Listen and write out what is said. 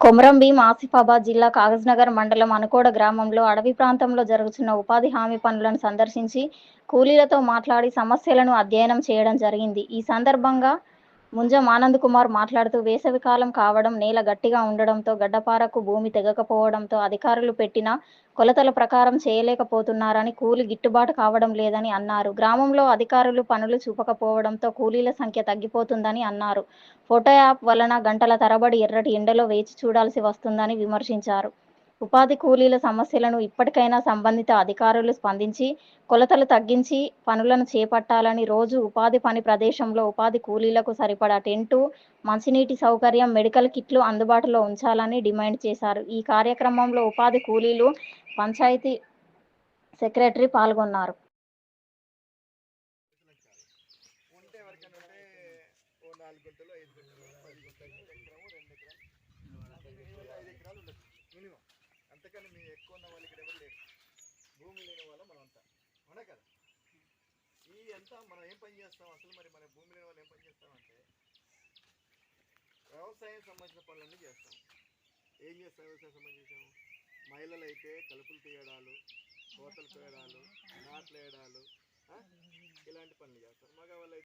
కొమరం భీం ఆసిఫాబాద్ జిల్లా కాగజ్నగర్ మండలం అనుకోడ గ్రామంలో అడవి ప్రాంతంలో జరుగుతున్న ఉపాధి హామీ పనులను సందర్శించి కూలీలతో మాట్లాడి సమస్యలను అధ్యయనం చేయడం జరిగింది. ఈ సందర్భంగా ముంజం ఆనంద్ కుమార్ మాట్లాడుతూ వేసవి కాలం కావడం నేల గట్టిగా ఉండడంతో గడ్డపారకు భూమి తెగకపోవడంతో అధికారులు పెట్టిన కొలతల ప్రకారం చేయలేకపోతున్నారని కూలి గిట్టుబాటు కావడం లేదని అన్నారు. గ్రామంలో అధికారులు పనులు చూపకపోవడంతో కూలీల సంఖ్య తగ్గిపోతుందని అన్నారు. ఫోటో యాప్ వలన గంటల తరబడి ఎర్రటి ఎండలో వేచి చూడాల్సి వస్తుందని విమర్శించారు. ఉపాధి కూలీల సమస్యలను ఇప్పటికైనా సంబంధిత అధికారులు స్పందించి కొలతలు తగ్గించి పనులను చేపట్టాలని రోజు ఉపాధి పని ప్రదేశంలో ఉపాధి కూలీలకు సరిపడా టెంటు మంచినీటి సౌకర్యం మెడికల్ కిట్లు అందుబాటులో ఉంచాలని డిమాండ్ చేశారు. ఈ కార్యక్రమంలో ఉపాధి కూలీలు పంచాయతీ సెక్రటరీ పాల్గొన్నారు. నాలుగు ఐదు పది అంతకని మీ ఎక్కువ ఉన్న వాళ్ళు ఇక్కడ ఎవరు లేరు. భూమి లేని వాళ్ళు మనం అంతా అవునా కదా? ఈ అంతా మనం ఏం పని చేస్తాం? అసలు మరి మన భూమి లేని వాళ్ళు ఏం పని చేస్తామంటే వ్యవసాయం సంబంధించిన పనులన్నీ చేస్తాం. ఏం చేస్తాం? వ్యవసాయం సంబంధించిన మహిళలు అయితే కలుపులు తీయడాలు కోతలు తీయడాలు నాట్లు వేయడాలు ఇలాంటి పనులు చేస్తారు. మగవాళ్ళు